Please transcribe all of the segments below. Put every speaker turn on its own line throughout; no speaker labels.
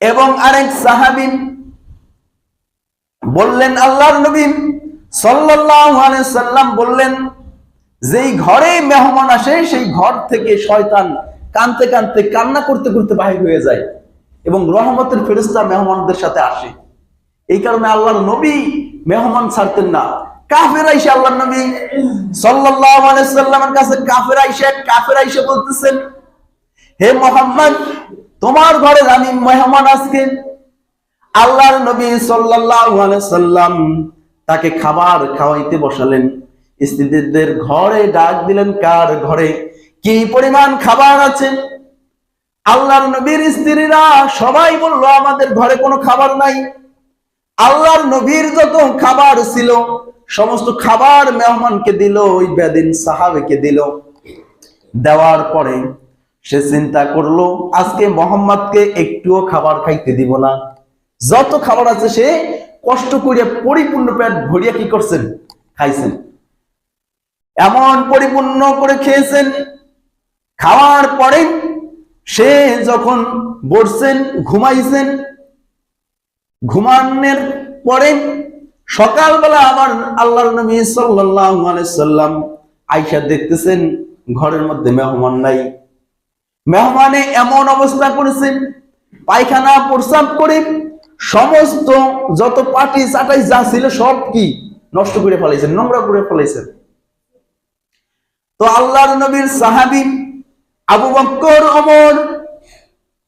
এবং আরেক সাহাবিন বললেন, আল্লাহর নবী সাল্লাল্লাহু আলাইহি সাল্লাম বললেন, যেই ঘরে মেহমান আসে, সেই ঘর থেকে শয়তান কানতে কানতে কান্না করতে করতে বাহির হয়ে যায় এবং রহমতের ফেরেশতা মেহমানদের সাথে আসে। এই কারণে আল্লাহর নবী মেহমান ছাড়তেন না। কাফের আইসা আল্লাহর নবী সাল্লামের কাছে কাফের আইসা কাফের আইসা বলতেছেন, হে মোহাম্মদ তোমার ঘরে আমি মেহমান আজকে আল্লাহর নবী সাল্লাম তাকে খাবার খাওয়াইতে বসালেন। স্ত্রীদের ঘরে ডাক দিলেন, কার ঘরে? কি পরিমাণ খাবার আছে? আল্লাহর নবীর স্ত্রীরা সবাই বলল, আমাদের ঘরে কোনো খাবার নাই। আল্লাহর নবীর যত খাবার ছিল, সমস্ত খাবার মেহমানকে দিল, ওই বেদিন সাহাবেকে দিল। দেওয়ার পরে সে চিন্তা করল, আজকে মোহাম্মদকে একটুও খাবার খাইতে দিব না। যত খাবার আছে সে কষ্ট করিয়া পরিপূর্ণ পেট ভরিয়া কি করছেন? খাইছেন। এমন পরিপূর্ণ করে খেয়েছেন, খাওয়ার পরে সে যখন বসছেন, ঘুমাইছেন, ঘুমানোর পরে সকালবেলা আবার আল্লাহর নবী সাল্লাল্লাহু আলাইহি সাল্লাম আয়েশা দেখতেছেন, ঘরের মধ্যে মেহমান নাই। মেহমানে এমন অবস্থা করেছেন, পায়খানা প্রস্রাব করে সমস্ত যত পাটি চাটাই যা ছিল সব কি নষ্ট করে ফেলাইছেন, নোংরা করে ফেলাইছেন। তো আল্লাহর নবীর সাহাবী আবু বক্কর ওমর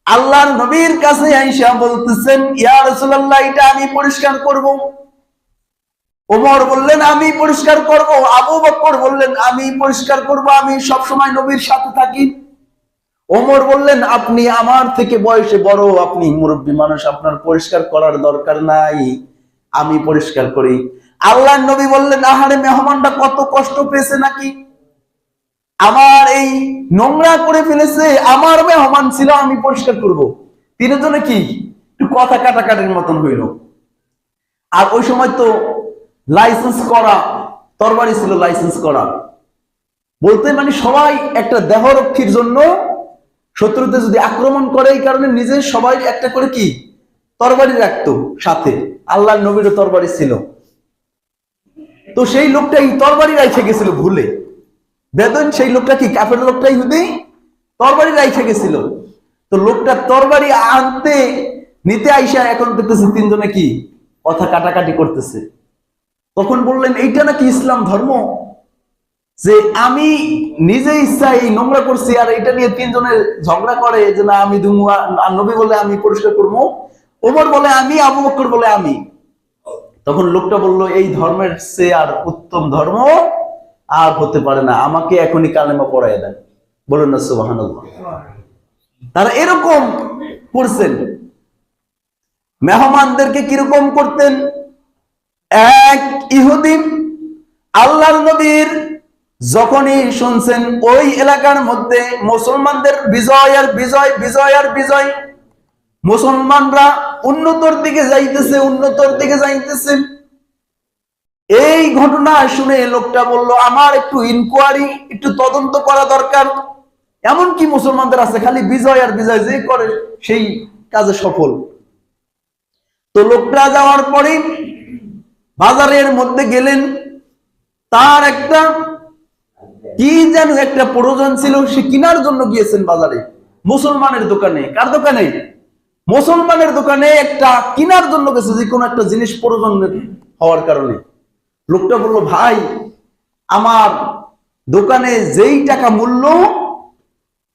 আল্লাহর নবীর কাছে আইসা বলতেছেন, ইয়া রাসূলুল্লাহ, এটা আমি পরিষ্কার করব। ওমর বললেন, আমি পরিষ্কার করব। আবু বক্কর বললেন, আমি পরিষ্কার করব, আমি সব সময় নবীর সাথে থাকি। ওমর বললেন, আপনি আমার থেকে বয়সে বড়, আপনি মুরব্বী মানুষ, আপনার পরিষ্কার করার দরকার নাই। আমি পরিষ্কার করি। আল্লাহ নবী বললেন, আহারে মেহমানটা কত কষ্ট পেয়েছে নাকি? আমার এই নোংরা করে ফেলেছে, আমার মেহমান ছিল, আমি পরিষ্কার করব। তিনজনে কি? একটু কথা কাটাকাটির মতন হইল। আর ওই সময় তো লাইসেন্স করা, তরবারি ছিল লাইসেন্স করা। বলতে মানে সবাই একটা দেহরক্ষীর জন্য শত্রুতে যদি আক্রমণ করে, এই কারণে নিজে সবাই একটা করে কি? তরবারি রাখতো সাথে। আল্লাহ নবীরও তরবারি ছিল। তো সেই লোকটা এই তরবারি রাইখে গেছিল ভুলে। বেদন, সেই লোকটা কি? কাফের লোকটাই হুদি তরবারি রাইখে গেছিল। তো লোকটা তরবারি আনতে, নিতে আইসা এখন দেখতেছে তিনজনে কি? কথা কাটাকাটি করতেছে। তখন বললেন, এইটা নাকি ইসলাম ধর্ম? যে আমি নিজে ইচ্ছা এই নোংরা করছি আর এটা নিয়ে তিনজনের ঝগড়া করে যে না আমি আর নবী বলে আমি পরিষ্কার করব, ওমর বলে আমি, আবু বকর বলে আমি। তখন লোকটা বলল, এই ধর্মের সে আর উত্তম ধর্ম আর হতে পারে না, আমাকে এখনই কালেমা পড়াই দেন। বলুন না, সুবহানাল্লাহ। তারা এরকম করছেন। মেহমানদেরকে কীরকম করতেন? এক ইহুদিন, আল্লাহর নবীর যখনই শুনছেন ওই এলাকার মধ্যে মুসলমানদের বিজয় আর বিজয় বিজয় আর বিজয়, মুসলমানরা উন্নতর দিকে যাইতেছে, উন্নতর দিকে যাইতেছে। এই ঘটনা শুনে লোকটা বলল, আমার একটু ইনকোয়ারি একটু তদন্ত করা দরকার। এমন কি মুসলমানদের আছে, খালি বিজয় আর বিজয় যে করে, সেই কাজে সফল। তো লোকটা যাওয়ার পরে বাজারের মধ্যে গেলেন। তার একটা কি যেন একটা প্রয়োজন ছিল, সে কেনার জন্য গিয়েছেন বাজারে। মুসলমানের দোকানে। কার দোকানে? মুসলমানের দোকানে একটা কেনার জন্য গেছে, যে কোনো একটা জিনিস প্রয়োজন হওয়ার কারণে। লোকটা বলল, ভাই, আমার দোকানে যেই টাকা মূল্য,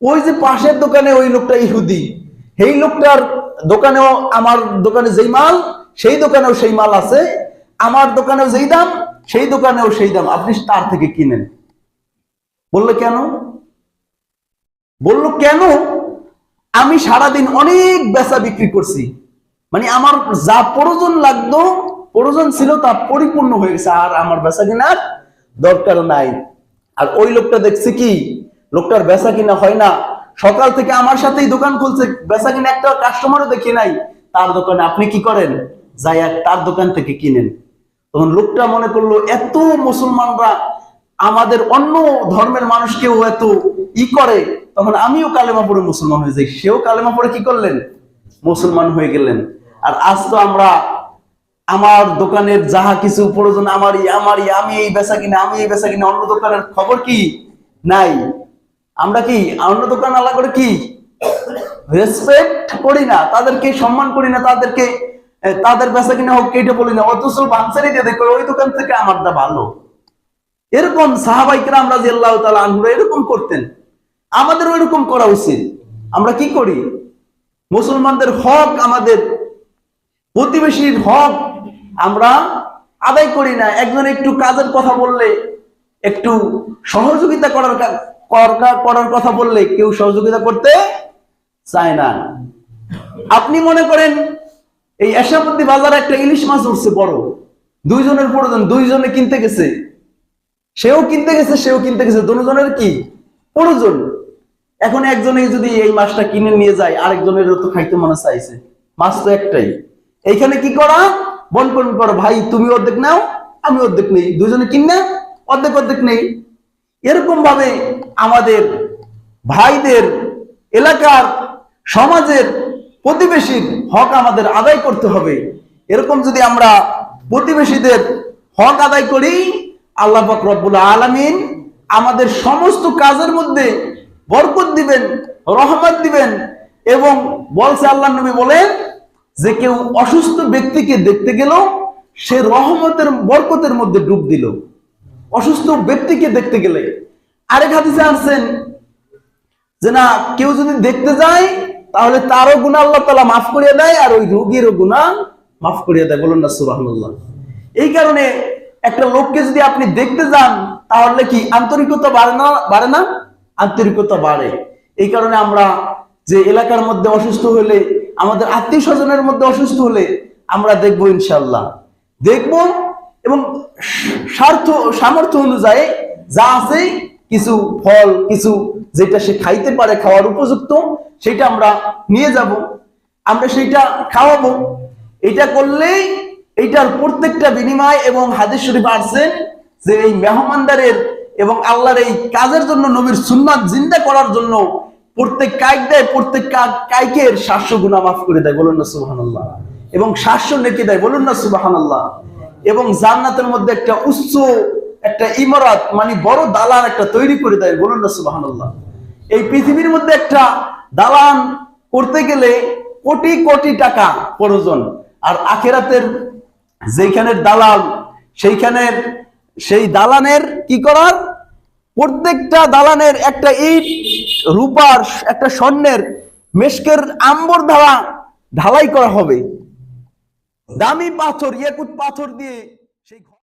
ওই যে পাশের দোকানে ওই লোকটা ইহুদি। সেই লোকটার দোকানেও আমার দোকানে যেই মাল, সেই দোকানেও সেই মাল আছে। আমার দোকানেও যেই দাম, সেই দোকানেও সেই দাম। আপনি তার থেকে কিনেন। বলল কেন? বলল কেন? আমি সারাদিন অনেক বেচা বিক্রি করছি। মানে আমার যা প্রয়োজন লাগতো, প্রয়োজন ছিল তা পরিপূর্ণ হয়ে গেছে, আর আমার বেচা কেনার দরকার নাই। আর ওই লোকটা দেখছে কি? লোকটার বেচা কিনা হয় না। সকাল থেকে আমার সাথেই দোকান খুলছে, বেচা কিনা একটা কাস্টমারও দেখি নাই। তার দোকানে আপনি কি করেন? যাই তার দোকান থেকে কিনেন। তখন লোকটা মনে করল, এত মুসলমানরা আমাদের অন্য ধর্মের মানুষকেও এত ই করে, তখন আমিও কালেমা পড়ে মুসলমান হয়ে যাই। সেও কালেমা পড়ে কি করলেন? মুসলমান হয়ে গেলেন। আর আজ তো আমরা আমার দোকানের যাহা কিছু প্রয়োজন, আমারই আমারই, আমি এই বেচা কিনা, আমি এই বেচা কিনা, অন্য দোকানের খবর কি? নাই। আমরা কি অন্য দোকান আলা করে কি? রেসপেক্ট করি না, তাদেরকে সম্মান করি না, তাদেরকে তাদের বেচা কিনা হোক, কেটে বলি না, অথচ দিয়ে দেখো, ওই দোকান থেকে আমারটা ভালো। এরকম সাহাবাইকরা আমরা আল্লাহ তালা আনহুরা এরকম করতেন। আমাদের এরকম করা উচিত। আমরা কি করি? মুসলমানদের হক আমাদের, প্রতিবেশীর হক আমরা আদায় করি না। একজন একটু কাজের কথা বললে, একটু সহযোগিতা করার করার কথা বললে কেউ সহযোগিতা করতে চায় না। আপনি মনে করেন, এই এশাপতি বাজারে একটা ইলিশ মাছ উঠছে বড়। দুইজনের প্রয়োজন, দুইজনে কিনতে গেছে। সেও কিনতে গেছে, সেও কিনতে গেছে। দুজনের কি? প্রয়োজন এখন একজনে যদি এই মাছটা কিনে নিয়ে যায়, আরেকজনের তো খাইতে মনে চাইছে। মাছ তো একটাই। এইখানে কি করা? বন করুন করো, ভাই, তুমি অর্ধেক নাও, আমি অর্ধেক নেই। দুজনে কিনে অর্ধেক অর্ধেক নেই। এরকম ভাবে আমাদের ভাইদের এলাকার সমাজের প্রতিবেশীর হক আমাদের আদায় করতে হবে। এরকম যদি আমরা প্রতিবেশীদের হক আদায় করি আল্লাহ পাক রব্বুল আলামিন আমাদের সমস্ত কাজের মধ্যে বরকত দিবেন, রহমত দিবেন এবং বলছে আল্লাহ নবী বলেন যে কেউ অসুস্থ ব্যক্তিকে দেখতে গেল, সে রহমতের, বরকতের মধ্যে ডুব দিল। অসুস্থ ব্যক্তিকে দেখতে গেলে আরেক হাদিসে আসছেন যে না, কেউ যদি দেখতে যায়, তাহলে তারও গুণা আল্লাহ তালা মাফ করিয়ে দেয় আর ওই রোগীরও গুণা মাফ করিয়ে দেয়। বলুন না সুবাহ এই কারণে একটা লোককে যদি আপনি দেখতে যান, তাহলে কি আন্তরিকতা বাড়ে না বাড়ে না? আন্তরিকতা বাড়ে। এই কারণে আমরা যে এলাকার মধ্যে অসুস্থ হলে, আমাদের আত্মীয় স্বজনের মধ্যে অসুস্থ হলে আমরা দেখব ইনশাল্লাহ দেখব এবং স্বার্থ, সামর্থ্য অনুযায়ী যা আছে, কিছু ফল, কিছু যেটা সে খাইতে পারে, খাওয়ার উপযুক্ত, সেটা আমরা নিয়ে যাব। আমরা সেইটা খাওয়াবো। এটা করলেই এইটার প্রত্যেকটা বিনিময় এবং হাদিস শরীফ আসছেন যে এই মেহমানদারের এবং আল্লাহর এই কাজের জন্য নবীর সুন্নাত জিন্দা করার জন্য প্রত্যেক কাইক দেয় প্রত্যেক কা- কাইকের সাতশো গুণা মাফ করে দেয়। বলুন না সুবাহান এবং সাতশো নেকি দেয়। বলুন না সুবাহান এবং জান্নাতের মধ্যে একটা উচ্চ, একটা ইমারত মানে বড় দালান একটা তৈরি করে দেয়। বলুন না সুবাহান এই পৃথিবীর মধ্যে একটা দালান করতে গেলে কোটি কোটি টাকা প্রয়োজন। আর আখেরাতের যেখানের দালাল সেইখানের সেই দালানের কি করার? প্রত্যেকটা দালানের একটা ইট, রূপার একটা স্বর্ণের মেশকের আম্বর দ্বারা ঢালাই করা হবে। দামি পাথর, ইয়াকুত পাথর দিয়ে